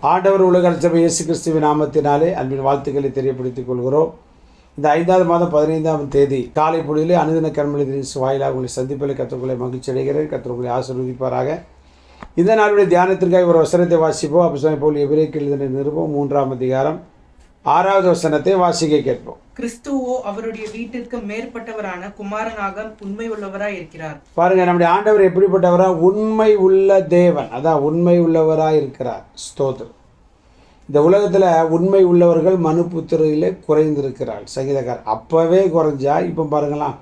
ஆண்டவர் உலக சபை இயேசு கிறிஸ்துவின் நாமத்தினாலே அன்பின் வாழ்த்துக்களை தெரியப்படுத்திக் கொள்கிறோம். இந்த ஐந்தாவது மாதம் பதினைந்தாம் தேதி காலை பொழுதிலே அனுதின கர்மலிதின் வாயிலாக உங்களை சந்திப்பில் கற்றுக்கொள்ள மகிழ்ச்சி அடைகிறேன். கற்றுக்கொள்ள ஆசிர்வதிப்பாராக. இந்த நாளுடைய தியானத்திற்காக ஒரு வசனத்தை வாசிப்போம். அப்போ போல் எபிரேக்கு எழுதின நிருபம் மூன்றாம் அதிகாரம் ஆறாவது வசனத்தை வாசிக்க கேட்போம். கிறிஸ்துவோ அவருடைய வீட்டிற்கு மேற்பட்டவரான குமாரனாக உண்மை உள்ளவராய் இருக்கிறார் பாருங்க நம்முடைய ஆண்டவர் எப்படிப்பட்டவரா? உண்மை உள்ள தேவன். அதான் உண்மை உள்ளவராக இருக்கிறார் ஸ்தோத்திரம். இந்த உலகத்தில் உண்மை உள்ளவர்கள் மனு புத்திரையிலே குறைந்திருக்கிறாள் சங்கீதக்கார் அப்போவே குறைஞ்சா இப்போ பாருங்களாம்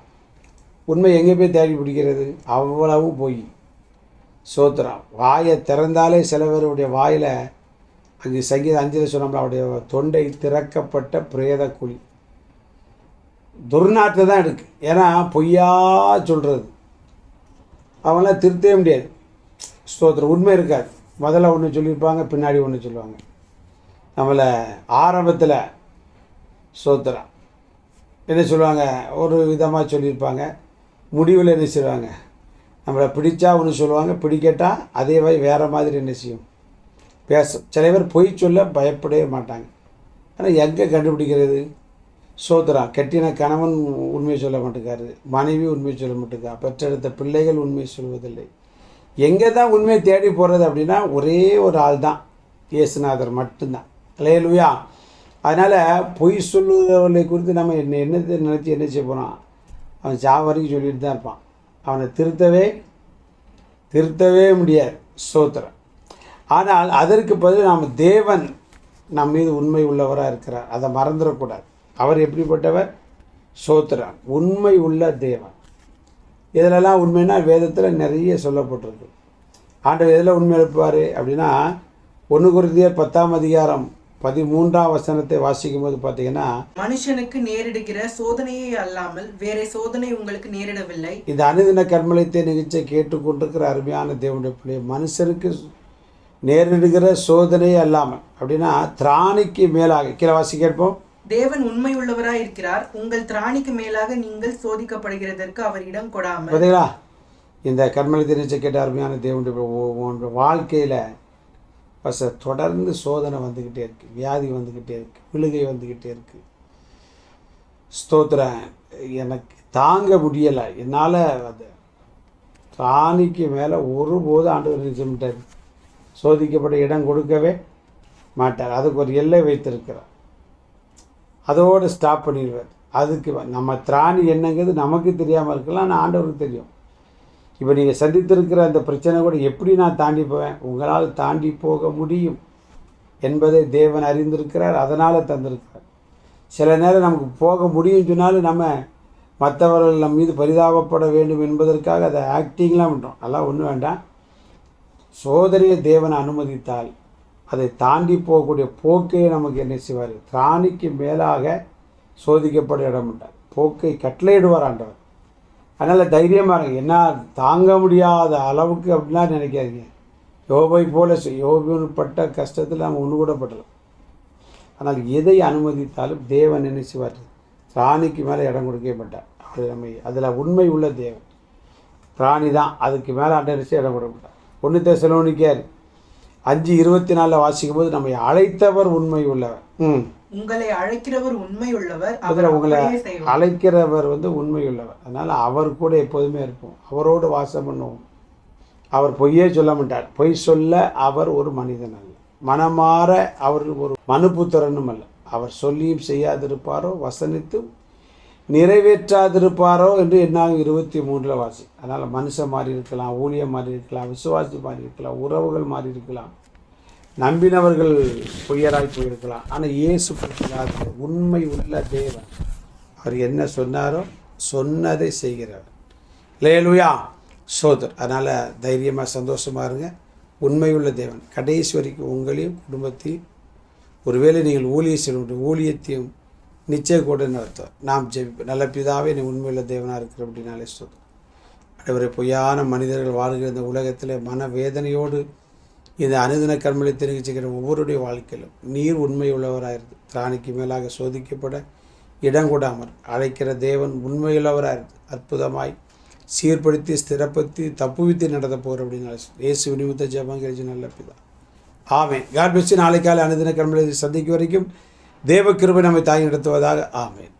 உண்மை எங்கே போய் தேடி பிடிக்கிறது? அவ்வளவு போய். சோத்திரம் வாயை திறந்தாலே சிலவருடைய வாயில் அங்கே சங்கீத அஞ்சலி சொன்னோம்ல அவருடைய தொண்டை திறக்கப்பட்ட பிரேத குழி. துர்நாற்று தான் இருக்குது ஏன்னா பொய்யா சொல்கிறது அவங்களாம் திருத்தவே முடியாது. ஸ்தோத்திரம். உண்மை இருக்காது. முதல்ல ஒன்று சொல்லியிருப்பாங்க பின்னாடி ஒன்று சொல்லுவாங்க. நம்மளை ஆரம்பத்தில் ஸ்தோத்திரம். என்ன சொல்லுவாங்க? ஒரு விதமாக சொல்லியிருப்பாங்க. முடிவில் என்ன செய்வாங்க? நம்மளை பிடிச்சா ஒன்று சொல்லுவாங்க பிடிக்கட்டா அதே மாதிரி வேறு மாதிரி என்ன செய்யும்? பேச சில பேர் பொய் சொல்ல பயப்படவே மாட்டாங்க. ஆனால் எங்கே கண்டுபிடிக்கிறது? சோதரா கட்டின கணவன் உண்மையை சொல்ல மாட்டேங்காரு மனைவி உண்மையை சொல்ல மாட்டேங்கா பெற்றெடுத்த பிள்ளைகள் உண்மையை சொல்வதில்லை. எங்கே தான் உண்மையை தேடி போகிறது அப்படின்னா ஒரே ஒரு ஆள் தான் இயேசுநாதர் மட்டும்தான். லேலுயா அதனால் பொய் சொல்லுவர்களை குறித்து நம்ம என்ன என்னத்தை நினச்சி என்ன செய்ய போகிறான் அவன் சா வரைக்கும் சொல்லிட்டு தான் இருப்பான். அவனை திருத்தவே திருத்தவே முடியாது சோத்திரம் ஆனால் அதற்கு பதில் நாம் தேவன் நம் மீது உண்மை உள்ளவராக இருக்கிறார். அதை மறந்துடக்கூடாது. அவர் எப்படிப்பட்டவர்? சோத்திரம் உண்மை உள்ள தேவன். இதிலெல்லாம் உண்மைன்னா வேதத்தில் நிறைய சொல்லப்பட்டிருக்கு. ஆண்டவர் எதில் உண்மை எழுப்புவார் அப்படின்னா ஒன்று குருதியர் பத்தாம் அதிகாரம் பதிமூன்றாம் வசனத்தை வாசிக்கும் போது பார்த்தீங்கன்னா மனுஷனுக்கு நேரிடுகிற சோதனையே அல்லாமல் வேற சோதனை உங்களுக்கு நேரிடவில்லை. இந்த அனுதின கர்மலத்தை நிகழ்ச்சியை கேட்டுக்கொண்டிருக்கிற அருமையான தேவனுடைய பிள்ளை மனுஷருக்கு நேரிடுகிற சோதனை அல்லாமல். அப்படின்னா திராணிக்கு மேலாக கீழே வாசி கேட்போம். தேவன் உண்மையுள்ளவராய் இருக்கிறார் உங்கள் திராணிக்கு மேலாக நீங்கள் சோதிக்கப்படுகிறதற்கு அவர் இடம் கொடாமல். பார்த்தீங்களா இந்த கர்மலி நிகழ்ச்சி கேட்ட அருமையான தேவனுடைய வாழ்க்கையில் பச தொடர்ந்து சோதனை வந்துக்கிட்டே இருக்குது வியாதி வந்துக்கிட்டே இருக்குது விழுகை வந்துக்கிட்டே இருக்குது ஸ்தோத்திரம். எனக்கு தாங்க முடியலை. என்னால் அது ராணிக்கு மேலே ஒருபோதும் ஆண்டவர் நிச்சயமிட்டார் சோதிக்கப்பட்ட இடம் கொடுக்கவே மாட்டார். அதுக்கு ஒரு எல்லை வைத்திருக்கிறார். அதோடு ஸ்டாப் பண்ணிடுவார் அதுக்கு நம்ம திராணி என்னங்கிறது நமக்கு தெரியாமல் இருக்கலாம் ஆனால் ஆண்டவருக்கு தெரியும். இப்போ நீங்கள் சந்தித்திருக்கிற அந்த பிரச்சனை கூட எப்படி நான் தாண்டி போவேன்? உங்களால் தாண்டி போக முடியும் என்பதை தேவன் அறிந்திருக்கிறார் அதனால் தந்திருக்கிறார். சில நேரம் நமக்கு போக முடியும் சொன்னாலும் நம்ம மற்றவர்கள் நம் மீது பரிதாபப்பட வேண்டும் என்பதற்காக அதை ஆக்டிங்லாம் பண்ணுறோம் அதெல்லாம் ஒன்றும் வேண்டாம். சோதனையை தேவன் அனுமதித்தால் அதை தாண்டி போகக்கூடிய போக்கை நமக்கு என்ன செய்வார்? திராணிக்கு மேலாக சோதிக்கப்பட இடம் போக்கை கட்டளையிடுவார் ஆண்டவர். அதனால் தைரியமாக இருங்க. என்ன தாங்க முடியாத அளவுக்கு அப்படிலாம் நினைக்காதீங்க. யோபை போல செய்- பட்ட கஷ்டத்தில் நம்ம ஒன்று கூட படலாம். ஆனால் எதை அனுமதித்தாலும் தேவன் என்ன செய்வார்? ராணிக்கு மேலே இடம் கொடுக்கவே மாட்டார். அது நம்ம அதில் உண்மை உள்ள தேவன். பிராணி தான் அதுக்கு மேலே அண்டரிச்சு இடம் கொடுக்க மாட்டார். ஒன்று தேசலோனிக்கார் அஞ்சு இருபத்தி நாலில் வாசிக்கும் போது நம்மை அழைத்தவர் உண்மை உள்ளவர். ம். உங்களை அழைக்கிறவர் உண்மை உள்ளவர் அவர் அதில் உங்களை அழைக்கிறவர் வந்து உண்மை உள்ளவர். அதனால் அவர் கூட எப்போதுமே இருப்போம். அவரோடு வாசம் பண்ணுவோம். அவர் பொய்யே சொல்ல மாட்டார். பொய் சொல்ல அவர் ஒரு மனிதன் அல்ல. மனமாற அவர் ஒரு மனுபுத்திரனும் அல்ல. அவர் சொல்லியும் செய்யாதிருப்பாரோ வசனித்தும் நிறைவேற்றாதிருப்பாரோ என்று என்னாகும் இருபத்தி மூன்றில் வாசி. அதனால் மனுஷன் மாறி இருக்கலாம் ஊழியம் மாறி இருக்கலாம் விசுவாசி மாறி இருக்கலாம் உறவுகள் மாறி இருக்கலாம். நம்பினவர்கள் பொய்யராய் போயிருக்கலாம். ஆனால் இயேசு பொய்யாத உண்மை உள்ள தேவன். அவர் என்ன சொன்னாரோ சொன்னதை செய்கிறவர் லேலுயா சோதர். அதனால் தைரியமாக சந்தோஷமாக இருங்க. உண்மையுள்ள தேவன். கடைசி வரைக்கும் உங்களையும் குடும்பத்தையும் ஒருவேளை நீங்கள் ஊழிய செய்யணும் ஊழியத்தையும் நிச்சய கூட அர்த்தம். நாம் ஜெபி நல்ல பிதாவே நீ உண்மையுள்ள தேவனாக இருக்கிற அப்படின்னாலே சொல்லும் அனைவரை பொய்யான மனிதர்கள் வாழ்கிற இந்த உலகத்தில் மன வேதனையோடு இந்த அனுதின கர்மலை தெரிவிச்சுக்கிற ஒவ்வொருடைய வாழ்க்கையிலும் நீர் உண்மை உள்ளவராயிருந்து திராணிக்கு மேலாக சோதிக்கப்பட இடம் கூடாமல் அழைக்கிற தேவன் உண்மையுள்ளவராயிருந்து அற்புதமாய் சீர்படுத்தி ஸ்திரப்படுத்தி தப்புவித்து நடத்த போகிற அப்படின்னு இயேசு நிமித்த ஜபம் கழிச்சு நல்ல பிதா. ஆமே காட் பெஸ்ட் காலை அனுதின கடமையை சந்திக்கும் வரைக்கும் தேவக்கிருபை நம்மை தாங்கி நடத்துவதாக. ஆமேன்.